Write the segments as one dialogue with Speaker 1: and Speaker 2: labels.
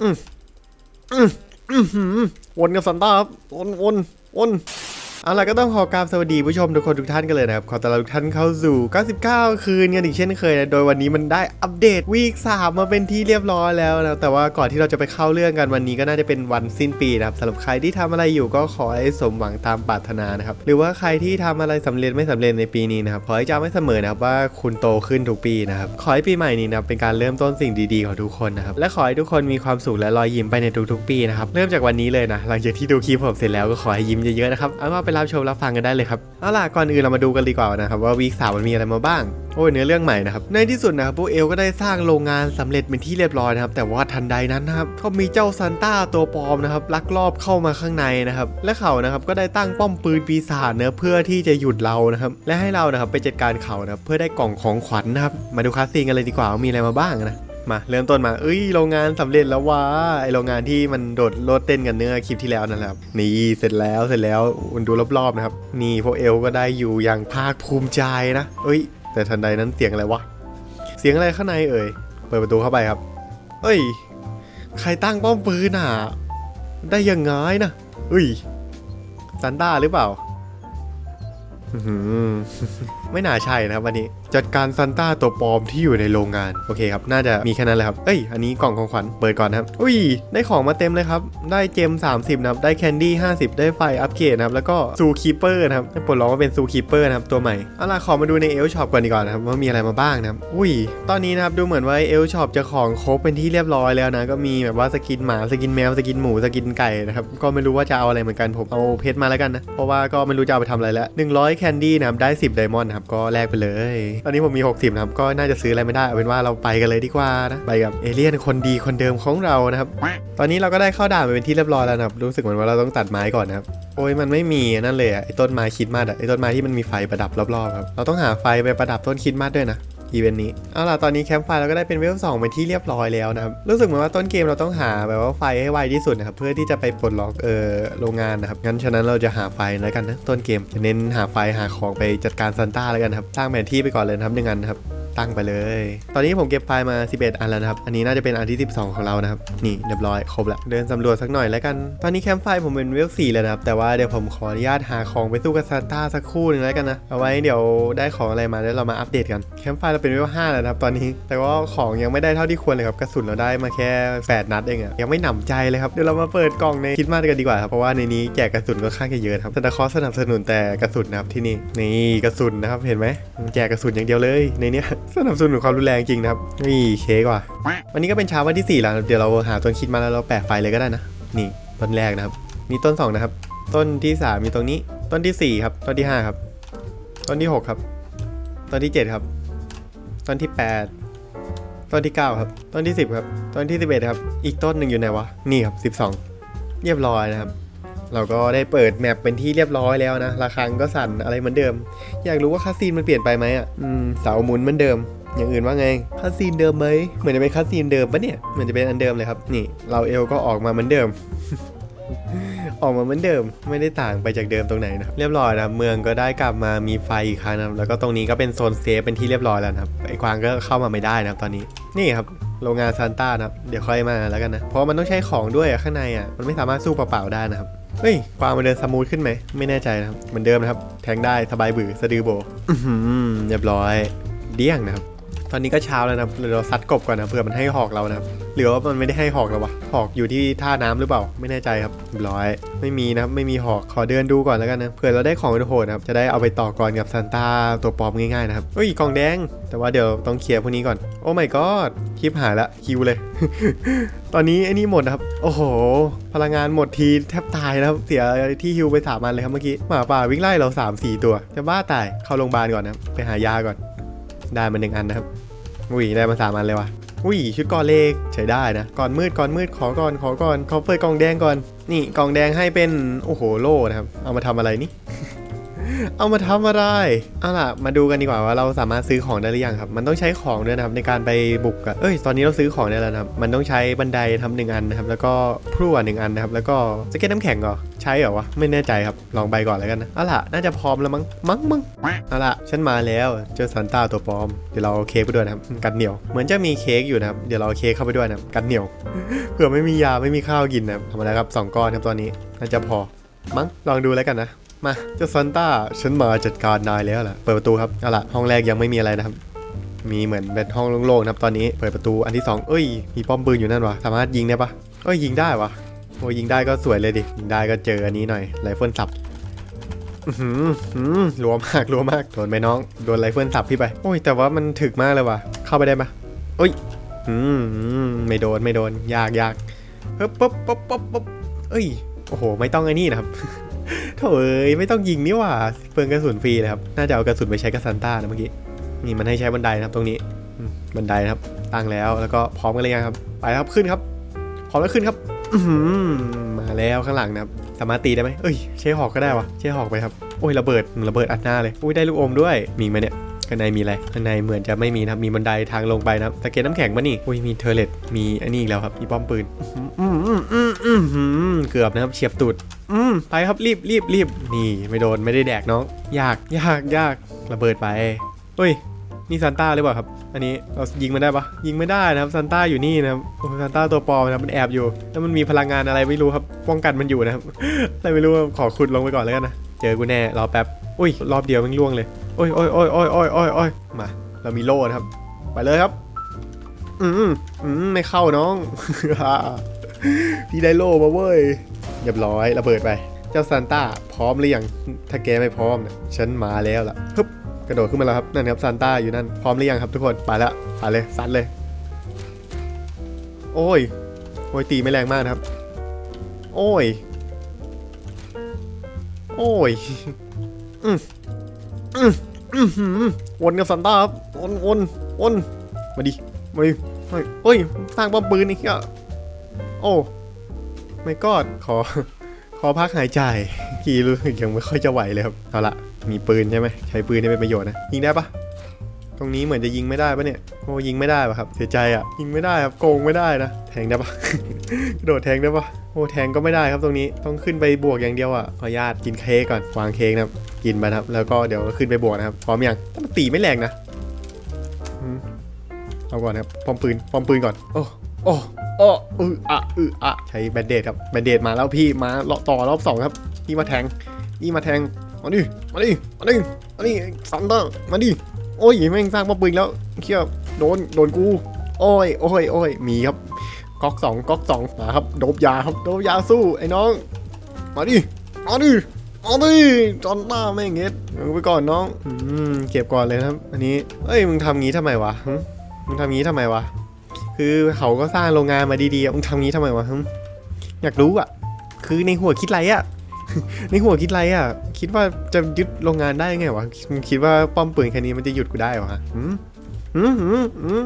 Speaker 1: อืมอืมอืมวนกับซันต้าครับวนวนวน เอาล่ะก็ต้องขอกราบสวัสดีผู้ชมทุกคนทุกท่านกันเลยนะครับ ขอต้อนรับทุกท่านเข้าสู่ 99 คืนกันอีกเช่นเคยนะโดยวันนี้มันได้อัปเดตวีค3มาเป็นที่เรียบร้อยแล้วนะแต่ว่าก่อนที่เราจะไปเข้าเรื่องกันวันนี้ก็น่าจะเป็นวันสิ้นปีนะครับสำหรับใครที่ทำอะไรอยู่ก็ขอให้สมหวังตามปรารถนานะครับหรือว่าใครที่ทำอะไรสำเร็จไม่สำเร็จในปีนี้นะครับขอให้จำไว้เสมอนะครับว่าคุณโตขึ้นทุกปีนะครับขอให้ปีใหม่นี้นะเป็นการเริ่มต้นสิ่งดีๆของทุกคนนะครับและขอให้ทุกคนมีความสุขและรอยยิ้มไปในทุกๆ ปีนะครับเริ่มจากวันนี้เลยนะหลังจากที่ดูคลิปผมเสร็จแล้วก็ขอให้ยิ้มเยอะๆนะครับเอาว่าไปรับชมรับฟังกันได้เลยครับเอาล่ะก่อนอื่นเรามาดูกันดีกว่านะครับว่าวีคสามมันมีอะไรมาบ้างโอ้ยเนื้อเรื่องใหม่นะครับในที่สุดนะครับพวกเอลก็ได้สร้างโรงงานสำเร็จเป็นที่เรียบร้อยนะครับแต่ว่าทันใดนั้นนะครับก็มีเจ้าซันต้าตัวปลอมนะครับลักลอบเข้ามาข้างในนะครับและเขานะครับก็ได้ตั้งป้อมปืนปีศาจเนื้อะเพื่อที่จะหยุดเรานะครับและให้เรานะครับไปจัดการเขานะครับเพื่อได้กล่องของขวัญนะครับมาดูคาสซีนกันเลยดีกว่าว่ามีอะไรมาบ้างนะ มาเริ่มต้นมา เอ้ยโรงงานสำเร็จแล้ววะไอโรงงานที่มันโดดโลดเต้นกันเนื้อคลิปที่แล้วนั่นแหละนี่เสร็จแล้วเสร็จแล้วมันดูรอบๆนะครับ นี่พวกเอลก็ได้อยู่อย่างภาคภูมิใจนะ เอ้ย แต่ทันใดนั้นเสียงอะไรวะเสียงอะไรข้างในเอ่ยเปิดประตูเข้าไปครับ เอ้ย ใครตั้งป้อมปืนอะได้ยังไงนะเอ้ยซันต้าหรือเปล่าอื้อหือไม่น่าใช่นะครับวันนี้ จัดการซันต้าตัวปลอมที่อยู่ในโรงงาน โอเคครับ น่าจะมีแค่นั้นเลยครับ เอ้ย อันนี้กล่องของขวัญ เปิดก่อนนะครับ อุ้ย ได้ของมาเต็มเลยครับ ได้เจม 30 นะครับ ได้แคนดี้ 50 ได้ไฟอัปเกรดนะครับ แล้วก็ซูคีเปอร์นะครับให้ปลดล็อกมาเป็นซูคีเปอร์นะครับ ตัวใหม่ เอาล่ะ ขอมาดูในเอลช็อปก่อนดีกว่านะครับ ว่ามีอะไรมาบ้างนะครับ อุ้ย ตอนนี้นะครับ ดูเหมือนว่าเอลช็อปจะของครบเป็นที่เรียบร้อยแล้วนะ ก็มีแบบว่าสกินหมา สกินแมว สกินหมู สกินไก่นะครับ ก็ไม่รู้ว่าจะเอาอะไรเหมือนกัน ผมเอาเพชรมาแล้วกันนะ เพราะว่าก็ไม่รู้จะเอาไปทำอะไรแล้ว100แคนดี้นะครับได้ 10ไดมอนด์นะครับก็แลกไปเลยตอนนี้ผมมี 60นะครับก็น่าจะซื้ออะไรไม่ได้เอาเป็นว่าเราไปกันเลยดีกว่านะไปกับเอเลี่ยนคนดีคนเดิมของเรานะครับตอนนี้เราก็ได้เข้าด่านไปเป็นที่เรียบร้อยแล้วนะครับรู้สึกเหมือนว่าเราต้องตัดไม้ก่อนนะครับโอ้ยมันไม่มีนั่นเลยอะไอ้ต้นไม้คิดมาดอะไอ้ต้นไม้ที่มันมีไฟประดับรอบๆครับเราต้องหาไฟไปประดับต้นคิดมาดด้วยนะ อีเวนต์นี้ เอาล่ะ ตอนนี้แคมป์ไฟเราก็ได้เป็นเวลสองเป็นที่เรียบร้อยแล้วนะครับ รู้สึกเหมือนว่าต้นเกมเราต้องหาแบบว่าไฟให้ไวที่สุดนะครับ เพื่อที่จะไปปลดล็อกเออโรงงานนะครับ งั้นฉะนั้นเราจะหาไฟแล้วกันนะ ต้นเกมจะเน้นหาไฟหาของไปจัดการซันต้าแล้วกันครับ สร้างแผนที่ไปก่อนเลยนะครับอย่งนั้นครับ ตั้งไปเลย ตอนนี้ผมเก็บไฟล์มา 11 อันแล้วนะครับ อันนี้น่าจะเป็นอันที่ 12 ของเรานะครับ นี่เรียบร้อยครบละเดินสำรวจสักหน่อยแล้วกัน ตอนนี้แคมป์ไฟผมเป็นเวล4แล้วนะครับ แต่ว่าเดี๋ยวผมขออนุญาตหาของไปสู้กับซานต้าสักครู่หนึ่งแล้วกันนะ เอาไว้เดี๋ยวได้ของอะไรมาแล้วเรามาอัปเดตกันแคมป์ไฟเราเป็นเวล5แล้วนะครับตอนนี้ แต่ว่าของยังไม่ได้เท่าที่ควรเลยครับกระสุนเราได้มาแค่8นัดเองอะยังไม่หนำใจเลยครับเดี๋ยวเรามาเปิดกล่องในคิดมาสกันดีกว่าครับเพราะว่าในนี้แจกกระสุนก็ค่อนข้างจะเยอะครับซานตาคอสสนับสนุนแต่กระสุนนะครับที่นี่นี่กระสุนนะครับเห็นไหมแจกกระสุนอย่างเดียวเลยในเนี้ยสนับสนุนความรุนแรงจริงนะครับนี่เค้กว่ะ วันนี้ก็เป็นเช้าวันที่ 4 แล้ว เดี๋ยวเราหาต้นคิดมาแล้วเราแปะไฟเลยก็ได้นะ นี่ต้นแรกนะครับ มีต้น 2 นะครับ ต้นที่ 3 มีตรงนี้ ต้นที่ 4 ครับ ต้นที่ 5 ครับ ต้นที่ 6 ครับ ต้นที่ 7 ครับ ต้นที่ 8 ต้นที่ 9 ครับ ต้นที่ 10 ครับ ต้นที่ 11 ครับ อีกต้นหนึ่งอยู่ไหนวะ นี่ครับ 12 เรียบร้อยนะครับ เราก็ได้เปิดแมปเป็นที่เรียบร้อยแล้วนะระฆังก็สั่นอะไรเหมือนเดิม อยากรู้ว่าคาสซีนมันเปลี่ยนไปไหมอะอืมเสาหมุนเหมือนเดิม อย่างอื่นว่าไงคาสซีนเดิมไหมเหมือนจะเป็นคาสซีนเดิมปะเนี่ยเหมือนจะเป็นอันเดิมเลยครับ นี่ เราเอลก็ออกมาเหมือนเดิม ออกมาเหมือนเดิม ไม่ได้ต่างไปจากเดิมตรงไหนนะครับเรียบร้อยนะเมืองก็ได้กลับมามีไฟอีกครั้งนะแล้วก็ตรงนี้ก็เป็นโซนเซฟเป็นที่เรียบร้อยแล้วนะครับไอ้กวางก็เข้ามาไม่ได้นะครับตอนนี้นี่ครับ โรงงานซานต้านะครับ เดี๋ยวค่อยมาแล้วกันนะ เพราะมันต้องใช้ของด้วยข้างในอะ มันไม่สามารถสู้เปล่าๆได้นะครับ เฮ้ย ความมันเดินสมูทขึ้นไหม ไม่แน่ใจนะครับ เหมือนเดิมนะครับ แทงได้ สบายบือสะดือโบเรียบร้อย เดี้ยงนะครับ ตอนนี้ก็เช้าแล้วนะเดี๋ยวเราซัดกบก่อนนะเผื่อมันให้หอกเรานะหรือว่ามันไม่ได้ให้หอกเราวะหอกอยู่ที่ท่าน้ำหรือเปล่า ไม่แน่ใจครับร้อย ไม่มีนะครับไม่มีหอกขอเดินดูก่อนแล้วกันนะเผื่อเราได้ของโหดนะครับจะได้เอาไปต่อกรกับซันต้าตัวปลอมง่ายๆนะครับเฮ้ยกล่องแดง แต่ว่าเดี๋ยวต้องเคลียร์พวกนี้ก่อน โอ้ my god คลิปหายละคิวเลย ตอนนี้ไอ้นี่หมดนะครับ โอ้โห พลังงานหมดทีแทบตายนะครับเสียที่ฮิวไปสามอันเลยครับเมื่อกี้หมาป่าวิ่งไล่เรา3ามสี่ตัว จะบ้าตายเข้าโรงพยาบาลก่อนนะไปหายาก่อน ได้มาหนึ่งอันนะครับอุ้ยได้มาสามอันเลยว่ะอุ้ยชุดก่อนเลขใช้ได้นะก่อนมืดก่อนมืดขอก่อนขอก่อนขอเปิดกล่องแดงก่อน นี่กล่องแดงให้เป็นโอ้โหโล่นะครับ เอามาทำอะไรนี่ เอามาทำอะไรเอาล่ะ มาดูกันดีกว่าว่าเราสามารถซื้อของได้หรือยังครับ มันต้องใช้ของด้วยนะครับในการไปบุกอะเอ้ย ตอนนี้เราซื้อของได้แล้วนะครับ มันต้องใช้บันไดทำหนึ่งอันนะครับ แล้วก็พลั่วหนึ่งอันนะครับ แล้วก็สเก็ตน้ำแข็งเหรอ ใช้เหรอวะ ไม่แน่ใจครับ ลองไปก่อนแล้วกันนะเอาล่ะ น่าจะพร้อมแล้วมั้ง มั้งมึงเอาล่ะ ฉันมาแล้วเจอซันต้าตัวปลอม เดี๋ยวเราเอาเค้กไปด้วยนะครับ กันเหนียว เหมือนจะมีเค้กอยู่นะครับ เดี๋ยวเราเอาเค้กเข้าไปด้วยนะครับ กันเหนียว เผื่อไม่มียาไม่มีข้าวกินนะครับทำอะไรครับสองก้อนครับตอนนี้ น่าจะพอ มั้ง ลองดูแล้วกันนะ มาเจ้าซันต้าฉันมาจัดการนายแล้วล่ะ เปิดประตูครับเอาล่ะห้องแรกยังไม่มีอะไรนะครับ มีเหมือนเป็นห้องโล่งๆนะครับตอนนี้เปิดประตูอันที่สองเอ้ย มีป้อมปืนอยู่นั่นวะสามารถยิงได้ปะเอ้ยยิงได้วะโอ้ยยิงได้ก็สวยเลยดิยิงได้ก็เจออันนี้หน่อยไรเฟิลสับหือหือรัวมากรัวมากโดนไปน้องโดนไรเฟิลสับพี่ไปโอ้ยแต่ว่ามันถึกมากเลยว่ะเข้าไปได้ปะเอ้ยอืมอืมไม่โดนไม่โดนยากยากเฮ้ยปุ๊บปุ๊บปุ๊บปุ๊บเอ้ยโอ้โห ไม่ต้องไอ้นี่นะครับ โถเอ้ยไม่ต้องยิงนี่หว่าเปลืองกระสุนฟรีเลยครับ น่าจะเอากระสุนไปใช้กับซันต้านะเมื่อกี้ นี่มันให้ใช้บันไดนะครับตรงนี้ บันไดนะครับ ตั้งแล้วแล้วก็พร้อมกันเลยครับ ไปครับขึ้นครับ พร้อมแล้วขึ้นครับมาแล้วข้างหลังนะครับสามารถตีได้ไหมเอ้ย ใช้หอกก็ได้วะใช้หอกไปครับ โอ้ยระเบิดระเบิดอัดหน้าเลยอุ้ยได้ลูกอมด้วย มีไหมเนี่ย ข้างในมีอะไร ข้างในเหมือนจะไม่มีนะมีบันไดทางลงไปนะตะเกียงน้ำแข็งมานี่อุ้ยมีเทอร์เลตมีอันนี้อีกแล้วครับมีป้อมปืนอืมอืมอืมอืมเกือบนะครับเฉียบตูดอืมไปครับรีบรีบรีบนี่ไม่โดนไม่ได้แดกน้องยากยากยากระเบิดไปเฮ้ยนี่ซันต้าหรือเปล่าครับ อันนี้เรายิงมันได้ปะยิงไม่ได้นะครับซันต้าอยู่นี่นะครับโอ้ซันต้าตัวปลอมนะมันแอบอยู่ แล้วมันมีพลังงานอะไรไม่รู้ครับ ป้องกันมันอยู่นะครับอะไรไม่รู้ขอขุดลงไปก่อนแล้วกันนะ เจอกูแน่รอแป๊บ อุ้ย รอบเดียวมันล่วงเลย โอ้ยโอ้ยโอ้ยโอ้ยโอ้ยโอ้ยโอ้ยมา เรามีโล่นะครับ ไปเลยครับ อืมอืมไม่เข้าน้อง พี่ได้โล่มาเว้ยเรียบร้อยระเบิดไป เจ้าซานต้าพร้อมหรือยัง ถ้าแกไม่พร้อมเนี่ยฉันมาแล้วล่ะฮึบกระโดดขึ้นมาแล้วครับ นั่นครับซานต้าอยู่นั่น พร้อมหรือยังครับทุกคน ไปแล้วไปเลยซัดเลย โอ้ย โอ้ยตีไม่แรงมากนะครับ โอ้ย โอ้ย อืมอืม วนกับซานต้าครับวนวนวนมาดิมาดิเฮ้ยเฮ้ยสร้างป้อมปืนนี่เหี้ยโอ้ไม่กอดขอ ขอพักหายใจกี่รู้สึกยังไม่ค่อยจะไหวเลยครับเอาละมีปืนใช่ไหมใช้ปืนได้เป็นประโยชน์นะยิงได้ปะตรงนี้เหมือนจะยิงไม่ได้ปะเนี่ยโอ้ยิงไม่ได้ปะครับเสียใจอะยิงไม่ได้ครับโกงไม่ได้นะแทงได้ปะกระโดดแทงได้ปะโอ้แทงก็ไม่ได้ครับตรงนี้ต้องขึ้นไปบวกอย่างเดียวอะขออนุญาตกินเค้กก่อนวางเค้กนะครับ กินไปครับ แล้วก็เดี๋ยวขึ้นไปบวกนะครับ พร้อมยังแต่มันตีไม่แรงนะเอาก่อนครับป้อมปืนป้อมปืนก่อน โอ้โอ้โอ้อืออะอืออะใช้แบนเดดครับแบนเดดมาแล้วพี่มาเลาะต่อรอบสองครับพี่มาแทงนี่มาแทงมาดิมาดิมาดิมาดิซันเตอร์มาดิโอ้ยแม่งสร้างป้อมปืนแล้วเขี้ยโดนโดนกูโอ้ยโอ้ยโอ้ยมีครับก๊อกสองก๊อกสองมาครับโดบยาครับโดบยาสู้ไอ้น้อง มาดิมาดิ มาดิจอนต้าแม่งเงี้ยเอาไปก่อนน้องอืมเก็บก่อนเลยนะครับ อันนี้เอ้ยมึงทำงี้ทำไมวะหึมึงทำงี้ทำไมวะ คือเขาก็สร้างโรงงานมาดีๆอะมึงทำงี้ทำไมวะหึอยากรู้อะ คือในหัวคิดไรอะ ในหัวคิดไรอะ คิดว่าจะยึดโรงงานได้ไงวะมึงคิดว่าป้อมปืนแค่นี้มันจะหยุดกูได้เหรอฮะหื มหืมหืมหืม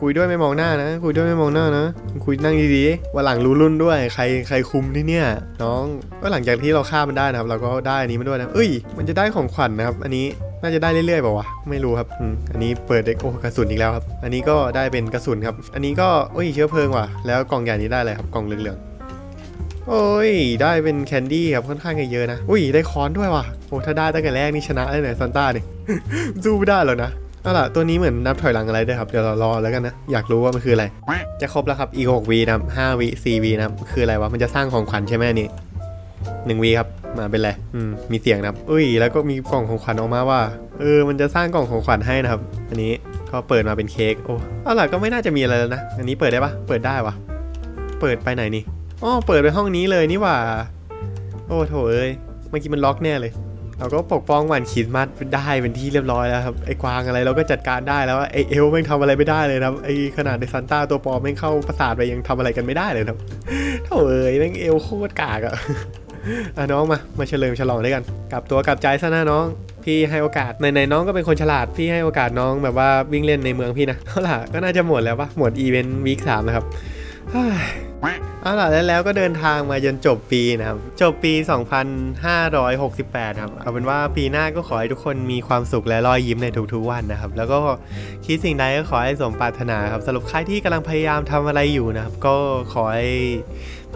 Speaker 1: คุยด้วยไม่มองหน้านะ คุยด้วยไม่มองหน้านะ คุยนั่งดีๆวันหลังรู้รุ่นด้วย ใครใครคุมที่เนี่ย น้องก็หลังจากที่เราฆ่ามันได้นะครับ เราก็ได้อันนี้มาด้วยนะเอ้ย มันจะได้ของขวัญนะครับ อันนี้น่าจะได้เรื่อยๆเปล่าวะไม่รู้ครับอืมอันนี้เปิดเด็กโอ้กระสุนอีกแล้วครับ อันนี้ก็ได้เป็นกระสุนครับ อันนี้ก็โอ้ยเชื้อเพลิงว่ะ แล้วกล่องใหญ่นี้ได้อะไรครับกล่องเหลืองๆโอ้ย ได้เป็นแคนดี้ครับค่อนข้างเยอะนะ อุ้ย ได้ค้อนด้วยว่ะ โอ้ถ้าได้ตั้งแต่แรกนี่ชนะเลยเนี่ยซันต้าเนี่ย สู้ไม่ได้หรอกนะ เอาล่ะ ตัวนี้เหมือนนับถอยหลังอะไรด้วยครับ เดี๋ยวเรารอแล้วกันนะ อยากรู้ว่ามันคืออะไร จะครบแล้วครับ อีก6วีนะครับ5วิ4วีนะคืออะไรวะ มันจะสร้างของขวัญใช่ไหมนี่หนึ่งวีครับ มาเป็นไรอืม มีเสียงนะครับอุ้ย แล้วก็มีกล่องของขวัญออกมาว่า เออ มันจะสร้างกล่องของขวัญให้นะครับ อันนี้ก็เปิดมาเป็นเค้ก โอ้เอาล่ะก็ไม่น่าจะมีอะไรแล้วนะ อันนี้เปิดได้ปะเปิดได้วะเปิดไปไหนนี่อ๋อเปิดไปห้องนี้เลยนี่ว่า โอ้โถเอ้ย เมื่อกี้มันล็อกแน่เลย เราก็ปกป้องวันคริสต์มาสได้เป็นที่เรียบร้อยแล้วครับไอ้กวางอะไรเราก็จัดการได้แล้วไอ้เอลแม่งทำอะไรไม่ได้เลยครับไอ้ขนาดในซันต้าตัวปอมแม่งเข้าประสาทไปยังทำอะไรกันไม่ได้เลยนะครับโถเอ้ยแม่งเอลโคตรกากอะอะน้องมามาเฉลิมฉลองด้วยกันกลับตัวกลับใจซะนะน้องพี่ให้โอกาสในในน้องก็เป็นคนฉลาดพี่ให้โอกาสน้องแบบว่าวิ่งเล่นในเมืองพี่นะเอาล่ะก็น่าจะหมดแล้วปะหมดอีเวนต์วีคสามนะครับ เอาล่ะแล้วแล้วก็เดินทางมาจนจบปีนะครับ จบปี 2568 ครับ เอาเป็นว่าปีหน้าก็ขอให้ทุกคนมีความสุขและรอยยิ้มในทุกๆวันนะครับ แล้วก็คิดสิ่งใดก็ขอให้สมปรารถนาครับสรับใครที่กำลังพยายามทำอะไรอยู่นะครับ ก็ขอให้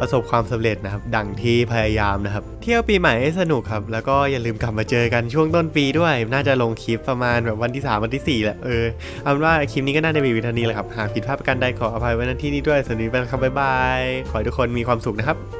Speaker 1: ประสบความสำเร็จนะครับ ดังที่พยายามนะครับ เที่ยวปีใหม่ให้สนุกครับ แล้วก็อย่าลืมกลับมาเจอกันช่วงต้นปีด้วย น่าจะลงคลิปประมาณแบบวันที่ 3 วันที่ 4 แหละ เออ เอาเป็นว่าคลิปนี้ก็น่าจะมีวิธีนี้แหละครับ หากผิดพลาดประการใดขออภัยไว้ณที่นี้ด้วยสวัสดีเป็นครับบ๊ายบายขอให้ทุกคนมีความสุขนะครับ